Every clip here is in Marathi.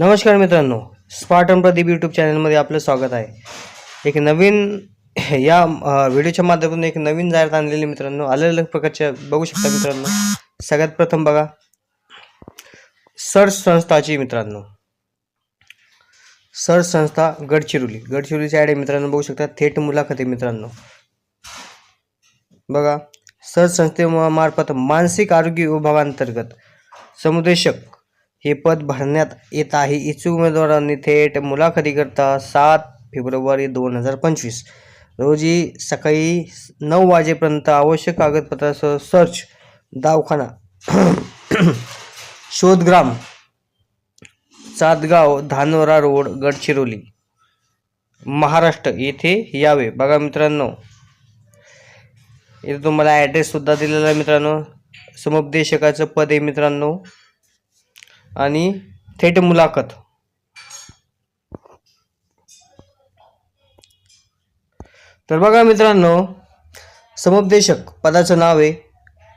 नमस्कार मित्रांनो स्पार्टन प्रदीप यूट्यूब चॅनलमध्ये आपलं स्वागत आहे. एक नवीन या व्हिडिओच्या माध्यमातून एक नवीन जाहिरात आणलेली मित्रांनो. अलग अलग प्रकारच्या बघू शकता मित्रांनो. सगळ्यात प्रथम बघा. सर्च संस्थाची मित्रांनो. सर्च संस्था गडचिरोली. गडचिरोलीची ॲड आहे मित्रांनो बघू शकता. थेट मुलाखती मित्रांनो. बघा. सर्च संस्थेमार्फत मानसिक आरोग्य विभागांतर्गत समुदेशक हे पद भरण्यात येत आहे. इच्छुक उमेदवारांनी थेट मुलाखतीकरता सात फेब्रुवारी दोन हजार पंचवीस. रोजी सकाळी नऊ वाजेपर्यंत आवश्यक कागदपत्रासह सर्च दवाखाना शोधग्राम सातगाव धानोरा रोड गडचिरोली महाराष्ट्र. येथे यावे. बघा मित्रांनो. इथे तुम्हाला ॲड्रेससुद्धा दिलेला आहे मित्रांनो. समुपदेशकाचं पद आहे मित्रांनो. आणि थेट मुलाखत. तर बघा मित्रांनो समुपदेशक पदाचं नाव आहे.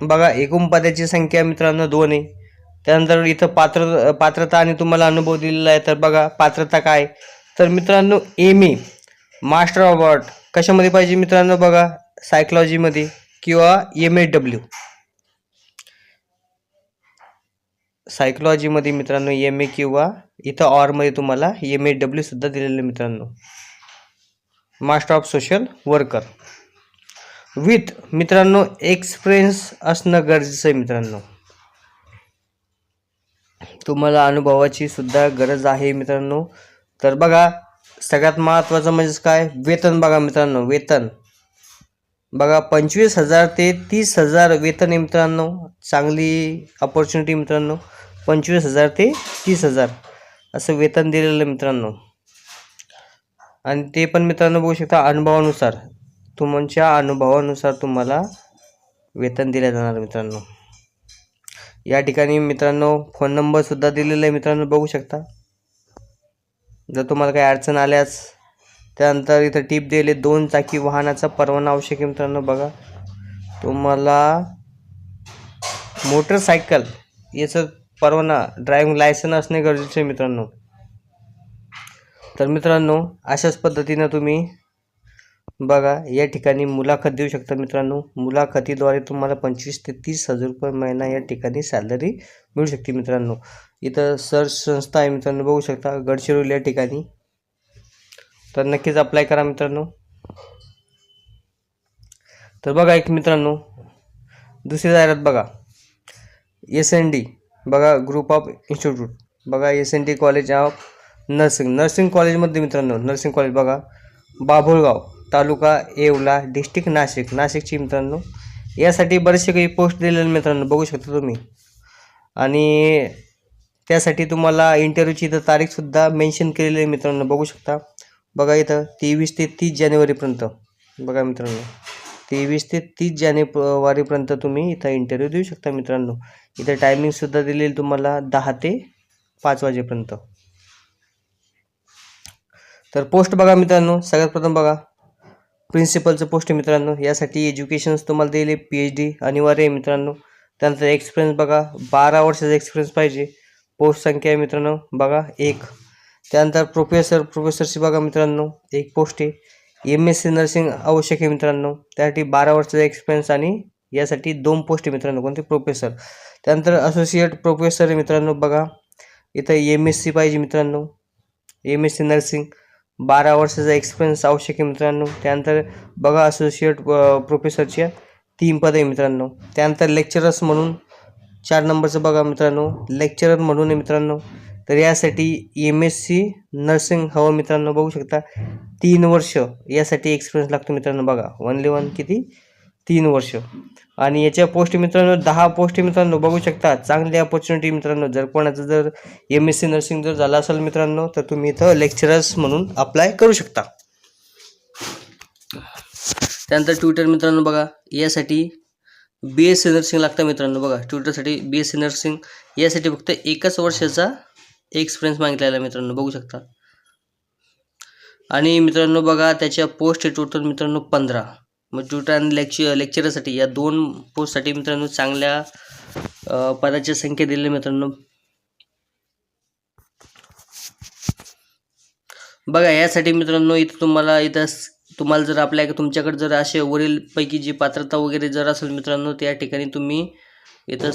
बघा एकूण पदाची संख्या मित्रांनो दोन आहे. त्यानंतर इथं पात्र पात्रता आणि तुम्हाला अनुभव दिलेला आहे. तर बघा पात्रता काय? तर मित्रांनो M A master of art कशामध्ये पाहिजे मित्रांनो बघा? सायकोलॉजीमध्ये किंवा एम ए डब्ल्यू सायकोलॉजीमध्ये मित्रांनो एम ए किंवा इथं ऑरमध्ये तुम्हाला एम ए डब्ल्यू सुद्धा दिलेलं आहे मित्रांनो. Master of social worker with मित्रांनो एक्सपिरियन्स असणं गरजेचं आहे मित्रांनो. तुम्हाला अनुभवाची सुद्धा गरज आहे मित्रांनो. तर बघा सगळ्यात महत्त्वाचं म्हणजेच काय? वेतन बघा मित्रांनो वेतन. बघा पंचवीस हजार ते तीस हजार वेतन आहे मित्रांनो. चांगली अपॉर्च्युनिटी मित्रांनो. पंचवीस हजार ते तीस हजार असं वेतन दिलेलं आहे मित्रांनो. आणि ते पण मित्रांनो बघू शकता अनुभवानुसार. तुमच्या अनुभवानुसार तुम्हाला वेतन दिलं जाणार मित्रांनो. या ठिकाणी मित्रांनो फोन नंबरसुद्धा दिलेला आहे मित्रांनो बघू शकता. जर तुम्हाला काही अडचण आल्यास त्यानंतर इथं टीप दिले दोन चाकी वाहनाचा परवाना आवश्यक आहे मित्रांनो बघा. तुम्हाला मोटरसायकल याचं परवाना ड्रायव्हिंग लायसन असणे गरजेचे आहे मित्रांनो. तर मित्रांनो अशाच पद्धतीनं तुम्ही बघा या ठिकाणी मुलाखत देऊ शकता मित्रांनो. मुलाखतीद्वारे तुम्हाला पंचवीस ते तीस हजार रुपये महिना या ठिकाणी सॅलरी मिळू शकते मित्रांनो. इथं सर्च संस्था आहे मित्रांनो बघू शकता गडचिरोली या ठिकाणी. तर नक्कीच अप्लाय करा मित्रांनो. तर बघा एक मित्रांनो दुसरी जाहिरात बघा. एस एन डी बघा ग्रुप ऑफ इन्स्टिट्यूट बघा S N D college of nursing nursing कॉलेजमध्ये मित्रांनो नर्सिंग कॉलेज बघा. बाभुळगाव तालुका येवला डिस्ट्रिक्ट नाशिक. नाशिकची मित्रांनो यासाठी बरेचसे काही पोस्ट दिलेले मित्रांनो बघू शकता तुम्ही. आणि त्यासाठी तुम्हाला इंटरव्ह्यूची इथं तारीखसुद्धा मेन्शन केलेली आहे मित्रांनो बघू शकता. बघा इथं तेवीस ते तीस जानेवारीपर्यंत. बघा मित्रांनो तेवीस ते तीस जानेवारीपर्यंत तुम्ही इथं इंटरव्ह्यू देऊ शकता मित्रांनो. इथं टायमिंगसुद्धा दिलेली तुम्हाला दहा ते पाच वाजेपर्यंत. तर पोस्ट बघा मित्रांनो सगळ्यात प्रथम बघा. प्रिन्सिपलचं पोस्ट मित्रांनो यासाठी एज्युकेशन्स तुम्हाला दिले पी एच डी अनिवार्य आहे मित्रांनो. त्यानंतर एक्सपिरियन्स बघा बारा वर्षाचा एक्सपिरियन्स पाहिजे. पोस्ट संख्या आहे मित्रांनो बघा एक. त्यानंतर प्रोफेसर प्रोफेसरची बघा मित्रांनो एक पोस्ट आहे. एम एस सी नर्सिंग आवश्यक आहे मित्रांनो. त्यासाठी बारा वर्षाचा एक्सपिरियन्स आणि यासाठी दोन पोस्ट आहे मित्रांनो कोणते? प्रोफेसर त्यानंतर असोसिएट प्रोफेसर आहे मित्रांनो बघा. इथं एम एस सी पाहिजे मित्रांनो. एम एस सी नर्सिंग बारा वर्षाचा एक्सपिरियन्स आवश्यक आहे मित्रांनो. त्यानंतर बघा असोसिएट प्रोफेसरच्या तीन पद आहे मित्रांनो. त्यानंतर लेक्चरर्स म्हणून चार नंबरचं बघा मित्रांनो. लेक्चरर म्हणून आहे मित्रांनो. तर यासाठी एम एस सी नर्सिंग हवं मित्रांनो बघू शकता. तीन वर्ष यासाठी एक्सपिरियन्स लागतो मित्रांनो बघा. वनली वन किती? तीन वर्ष. आणि याच्या पोस्ट मित्रांनो दहा पोस्ट मित्रांनो बघू शकता. चांगली अपॉर्च्युनिटी मित्रांनो जर कोणाचं जर एम एस सी नर्सिंग जर झालं असेल मित्रांनो तर तुम्ही इथं लेक्चरर्स म्हणून अप्लाय करू शकता. त्यानंतर ट्विटर मित्रांनो बघा. यासाठी बी एस सी नर्सिंग लागतं मित्रांनो बघा. ट्विटरसाठी बी एस सी नर्सिंग यासाठी फक्त एकच वर्षाचा एक्सपिरियन्स मागितलेला आहे मित्रांनो बघू शकता. आणि मित्रांनो बघा त्याच्या पोस्ट आहे टोटल मित्रांनो पंधरा. मग ट्युटर आणि लेक्चर लेक्चरसाठी या दोन पोस्टसाठी मित्रांनो चांगल्या पदाची संख्या दिलेली मित्रांनो. बघा यासाठी मित्रांनो इथं तुम्हाला इथं तुम्हाला जर आपल्या तुमच्याकडे जर असे वरीलपैकी जी पात्रता वगैरे जर असेल मित्रांनो त्या ठिकाणी तुम्ही इथं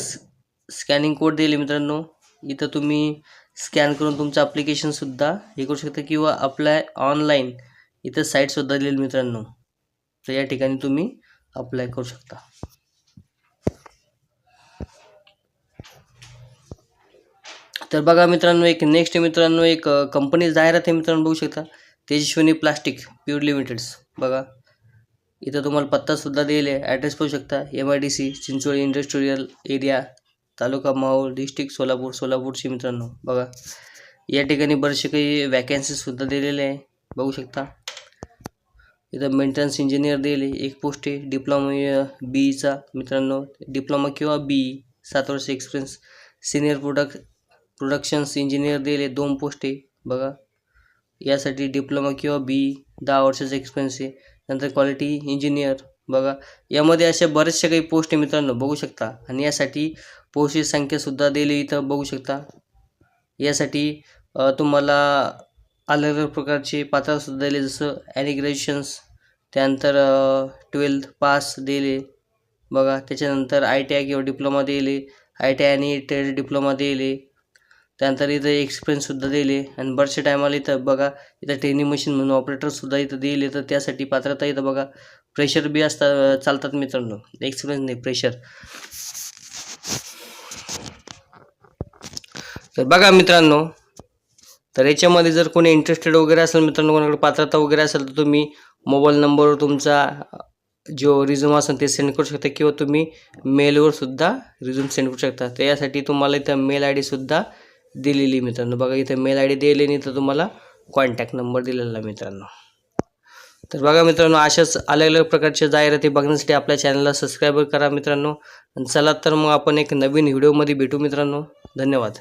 स्कॅनिंग कोड दिले मित्रांनो. इथं तुम्ही स्कॅन करून तुमचं ॲप्लिकेशनसुद्धा हे करू शकता किंवा अप्लाय ऑनलाईन इथं साईटसुद्धा दिलेली मित्रांनो. तर या ठिकाणी तुम्ही अप्लाय करू शकता. तर बघा मित्रांनो एक नेक्स्ट मित्रांनो एक कंपनी जाहिरात आहे मित्रांनो बघू शकता. तेजस्विनी प्लास्टिक प्युअर लिमिटेड्स बघा. इथं तुम्हाला पत्तासुद्धा दिले आहे. ॲड्रेस पाहू शकता. M I D C Chincholi industrial area taluka Mahur district Solapur सोलापूरची मित्रांनो बघा. या ठिकाणी बरेचसे काही वॅकन्सीसुद्धा दिलेले आहे. बघू शकता. इथं मेंटेनन्स इंजिनियर दिले एक पोस्ट आहे. डिप्लोमा बीचा मित्रांनो. डिप्लोमा किंवा बी सात वर्ष experience senior product productions engineer दिले दोन पोस्ट आहे. बघा. यासाठी डिप्लोमा किंवा बी दहा वर्षाचा एक्सपिरियन्स आहे. नंतर क्वालिटी इंजिनियर बघा. यामध्ये अशा बरेचशा काही पोस्ट आहे मित्रांनो. बघू शकता. आणि यासाठी पोषित संख्यासुद्धा दिली इथं बघू शकता. यासाठी तुम्हाला अलग अलग प्रकारचे पात्रसुद्धा दिले जसं ॲनी ग्रॅज्युएशन्स त्यानंतर ट्वेल्थ पास दिले बघा. त्याच्यानंतर आय टी आय किंवा डिप्लोमा दिले आय टी आय आणि ट्रेड डिप्लोमा दिले. त्यानंतर इथं एक्सपिरियन्ससुद्धा दिले. आणि बरेचशा टायमाला इथं बघा इथं ट्रेनिंग मशीन म्हणून ऑपरेटरसुद्धा इथं दिले. तर त्यासाठी पात्रता इथं बघा. प्रेशर बी असतात चालतात मित्रांनो. एक्सपिरियन्स नाही प्रेशर तर बघा मित्रांनो तर याच्यामध्ये जर कोणी इंटरेस्टेड वगैरे असेल मित्रांनो कोणाकडे पात्रता वगैरे असेल तर तुम्ही मोबाईल नंबरवर तुमचा जो रिझ्यूम असेल ते सेंड करू शकता किंवा तुम्ही मेलवर सुद्धा रिझ्यूम सेंड करू शकता. तर यासाठी तुम्हाला इथं मेल आय डीसुद्धा दिलेली मित्रांनो. बघा इथं मेल आय डी दिली नाही तर तुम्हाला कॉन्टॅक्ट नंबर दिलेला मित्रांनो. तर बघा मित्रांनो अशाच अलग अलग प्रकारच्या जाहिराती बघण्यासाठी आपल्या चॅनलला सबस्क्राईब करा मित्रांनो. चला तर मग आपण एक नवीन व्हिडिओमध्ये भेटू मित्रांनो. धन्यवाद.